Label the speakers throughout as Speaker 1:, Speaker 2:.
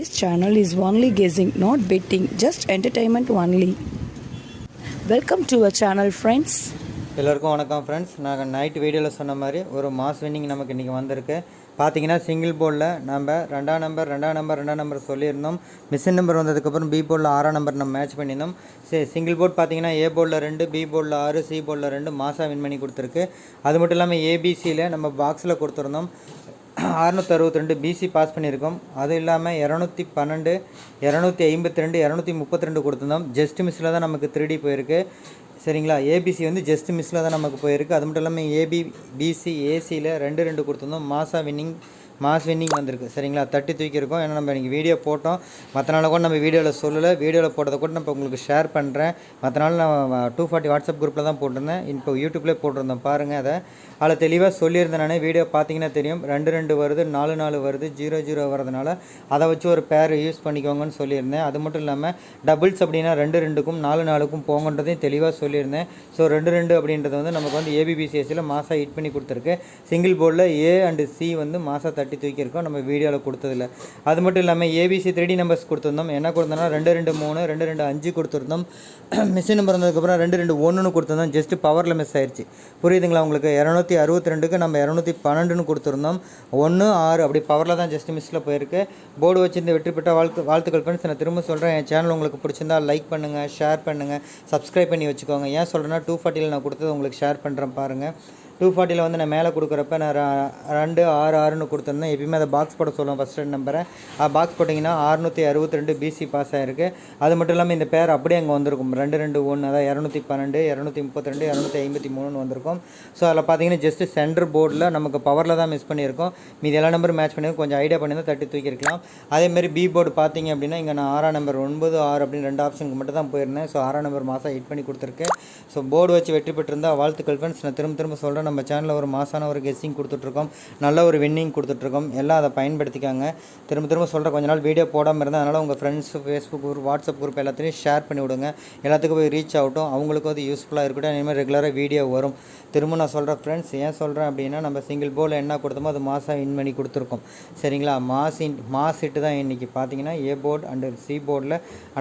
Speaker 1: This channel is only guessing, not betting, just entertainment only. Welcome to our channel friends
Speaker 2: எல்லோருக்கும் வணக்கம் friends நாங்கள் night வீடியோவில் சொன்ன மாதிரி ஒரு மாஸ் வின்னிங் நமக்கு இன்றைக்கி வந்திருக்கு. பார்த்தீங்கன்னா சிங்கிள் போர்டில் நம்ம ரெண்டாம் நம்பர் ரெண்டாம் நம்பர் ரெண்டாம் நம்பர் சொல்லியிருந்தோம். மிஷின் நம்பர் வந்ததுக்கப்புறம் பி போர்டில் ஆறாம் நம்பர் நம்ம மேட்ச் பண்ணியிருந்தோம். சரி சிங்கிள் போர்ட் பார்த்தீங்கன்னா ஏ போர்டில் ரெண்டு பி போர்டில் ஆறு சி போர்டில் ரெண்டு மாசாக வின் பண்ணி கொடுத்துருக்கு. அது மட்டும் இல்லாமல் ஏபிசியில் நம்ம பாக்ஸில் கொடுத்துருந்தோம். அறுநூற்றி அறுபத்தி ரெண்டு பிசி பாஸ் பண்ணியிருக்கோம். அதுவும் இல்லாமல் இரநூத்தி பன்னெண்டு இரநூத்தி ஐம்பத்தி ரெண்டு இரநூத்தி முப்பத்தி ரெண்டு கொடுத்துருந்தோம். ஜஸ்ட் மிஸ்ஸில் தான் நமக்கு த்ரீ போயிருக்கு. சரிங்களா? ஏபிசி வந்து ஜஸ்ட் மிஸ்ஸில் தான் நமக்கு போயிருக்கு. அது மட்டும் இல்லாமல் ஏபி பிசி ஏசியில் ரெண்டு ரெண்டு கொடுத்துருந்தோம். மாசா வின்னிங் மாஸ் வின்னிங் வந்திருக்கு. சரிங்களா? தட்டி தூக்கியிருக்கோம். ஏன்னா நம்ம இன்றைக்கி வீடியோ போட்டோம். மற்ற நாள் கூட நம்ம வீடியோவில் சொல்லலை. வீடியோவில் போட்டதை கூட நான் இப்போ உங்களுக்கு ஷேர் பண்ணுறேன் மற்ற நாள் நான் டூ ஃபார்ட்டி வாட்ஸ்அப் குரூப்பில் தான் போட்டிருந்தேன். இப்போ யூடியூப்லேயே போட்டிருந்தேன் பாருங்கள் அதை. அதில் தெளிவாக சொல்லியிருந்தேன் நானே. வீடியோ பார்த்தீங்கன்னா தெரியும். ரெண்டு ரெண்டு வருது நாலு நாலு வருது ஜீரோ ஜீரோ வரதுனால அதை வச்சு ஒரு பேர் யூஸ் பண்ணிக்கோங்கன்னு சொல்லியிருந்தேன். அது மட்டும் இல்லாமல் டபுள்ஸ் அப்படின்னா ரெண்டு ரெண்டுக்கும் நாலு நாலுக்கும் போங்கன்றதையும் தெளிவாக சொல்லியிருந்தேன். ஸோ ரெண்டு ரெண்டு அப்படின்றது வந்து நமக்கு வந்து ஏபிபிசிஎஸ்சியில் மாதம் ஹிட் பண்ணி கொடுத்துருக்கு. சிங்கிள் போர்டில் ஏ அண்டு சி வந்து மாதம் தட்டி தூக்கியிருக்கோம். நம்ம வீடியோவில் கொடுத்ததில்ல. அது மட்டும் இல்லாமல் ஏபிசி த்ரீ நம்பர்ஸ் கொடுத்துருந்தோம். என்ன கொடுத்தோம்னா ரெண்டு ரெண்டு மூணு ரெண்டு ரெண்டு அஞ்சு கொடுத்துருந்தோம். மிஷின் நம்பர் வந்ததுக்கப்புறம் ரெண்டு ரெண்டு ஒன்றுன்னு கொடுத்துருந்தோம். ஜஸ்ட்டு பவரில் மிஸ் ஆயிடுச்சு புரியுதுங்களா உங்களுக்கு? இரநூத்தி அறுபத்தி ரெண்டுக்கு நம்ம இரநூத்தி பன்னெண்டுன்னு கொடுத்துருந்தோம். ஒன்று ஆறு அப்படி பவரில் தான் ஜஸ்ட் மிஸ்ஸில் போயிருக்கு. போர்டு வச்சுருந்து வெற்றி பெற்ற வாழ்த்து வாழ்த்துக்கள் ஃப்ரெண்ட்ஸ் நான் திரும்ப சொல்கிறேன் என் சேனல் உங்களுக்கு பிடிச்சிருந்தா லைக் பண்ணுங்கள் ஷேர் பண்ணுங்கள் சப்ஸ்கிரைப் பண்ணி வச்சுக்கோங்க. ஏன் சொல்கிறேன்னா டூ ஃபார்ட்டியில் நான் கொடுத்தது உங்களுக்கு ஷேர் பண்ணுறேன் பாருங்கள் டூ ஃபார்ட்டியில் வந்து நான் மேலே கொடுக்குறப்ப நான் ரெண்டு ஆறு ஆறுன்னு கொடுத்துருந்தேன். எப்பயுமே அதை பாக்ஸ் போட சொல்லுவேன் ஃபஸ்ட் ரெண்டு நம்பரை பாக்ஸ் போட்டிங்கன்னா அறுநூற்றி அறுபத்தி ரெண்டு பிசி பாஸ் ஆகிருக்கு அது மட்டும் இல்லாமல் இந்த பேர் அப்படியே அங்கே வந்திருக்கும். ரெண்டு ரெண்டு ஒன்று அதாவது இரநூத்தி பன்னெண்டு இரநூத்தி முப்பத்தி ரெண்டு இரநூத்தி ஐம்பத்தி மூணுன்னு வந்திருக்கும். ஸோ அதில் பார்த்தீங்கன்னா ஜஸ்ட் சென்டர் போர்டில் நமக்கு பவரில் தான் மிஸ் பண்ணியிருக்கோம். மீதி எல்லா நம்பரும் மேட்ச் பண்ணி கொஞ்சம் ஐடியா பண்ணி தான் தட்டி தூக்கியிருக்கலாம். அதேமாரி பி போர்டு பார்த்தீங்க அப்படின்னா இங்கே நான் ஆறாம் நம்பர் ஒன்பது ஆறு அப்படின்னு ரெண்டு ஆப்ஷனுக்கு மட்டும் தான் போயிருந்தேன். ஸோ ஆறாம் நம்பர் மாதம் ஹிட் பண்ணி கொடுத்துருக்கு ஸோ போர்டு வச்சு வெற்றி பெற்றிருந்தால் வாழ்த்துக்கள் ஃப்ரெண்ட்ஸ் நான் திரும்ப திரும்ப சொல்கிறேன் நம்ம சேனலில் ஒரு மாசான ஒரு கெஸ்ஸிங் கொடுத்துட்ருக்கோம். நல்ல ஒரு வின்னிங் கொடுத்துட்ருக்கோம். எல்லாம் அதை பயன்படுத்திக்காங்க. திரும்ப திரும்ப சொல்கிறேன் கொஞ்ச நாள் வீடியோ போடாமல் இருந்தால் அதனால் உங்கள் friends Facebook group WhatsApp group எல்லாத்தையும் ஷேர் பண்ணி விடுங்க. எல்லாத்துக்கும் போய் ரீச் ஆகட்டும். அவங்களுக்கும் அது யூஸ்ஃபுல்லாக இருக்கட்டும். இனிமேல் ரெகுலராக வீடியோ வரும். திரும்ப நான் சொல்கிறேன் ஃப்ரெண்ட்ஸ் ஏன் சொல்கிறேன் அப்படின்னா நம்ம சிங்கிள் போல் என்ன கொடுத்தோமோ அது மாதம் வின் பண்ணி கொடுத்துருக்கோம். சரிங்களா? மாஸ் இன் மாஸ் இட்டு தான் இன்றைக்கி பார்த்தீங்கன்னா ஏ போர்டு அண்டு சி போர்டில்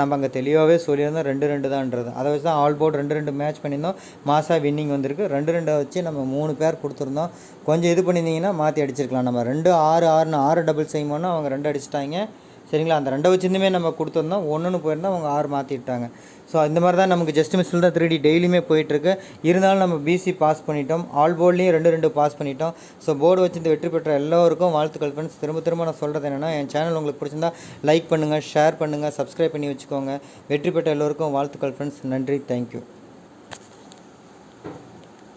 Speaker 2: நம்ம அங்கே தெளிவாகவே சொல்லியிருந்தோம் ரெண்டு ரெண்டு தான்ன்றது அதை வச்சு தான் ஆல் போர்டு ரெண்டு ரெண்டு மேட்ச் பண்ணியிருந்தோம். மாசா வின்னிங் வந்திருக்கு. ரெண்டு ரெண்டை வச்சு நம்ம மூணு பேர் கொடுத்துருந்தோம். கொஞ்சம் இது பண்ணியிருந்தீங்கன்னா மாற்றி அடிச்சிருக்கலாம். நம்ம ரெண்டு ஆறு ஆறுன்னு ஆறு டபுள் செய்யுமோன்னு அவங்க ரெண்டு அடிச்சிட்டாங்க. சரிங்களா? அந்த ரெண்டை வச்சிருந்துமே நம்ம கொடுத்துருந்தோம். ஒன்றுன்னு போயிருந்தால் அவங்க ஆறு மாற்றிட்டாங்க ஸோ இந்த மாதிரி தான் நமக்கு ஜஸ்ட் மிஸ்ஸில் தான் த்ரீ டி டெய்லியுமே போயிட்டுருக்கு. இருந்தாலும் நம்ம பிசி பாஸ் பண்ணிட்டோம். ஆல் போர்ட்லேயும் ரெண்டு ரெண்டு பாஸ் பண்ணிட்டோம். ஸோ போர்டு வச்சுருந்து வெற்றி பெற்ற எல்லோருக்கும் வாழ்த்துக்கள் ஃப்ரெண்ட்ஸ் திரும்ப திரும்ப நான் சொல்கிறது என்னென்னா என் சேனல் உங்களுக்கு பிடிச்சிருந்தா லைக் பண்ணுங்கள் ஷேர் பண்ணுங்கள் சப்ஸ்கிரைப் பண்ணி வச்சுக்கோங்க. வெற்றி பெற்ற எல்லோருக்கும் வாழ்த்துக்கள் ஃப்ரெண்ட்ஸ் நன்றி. தேங்க்யூ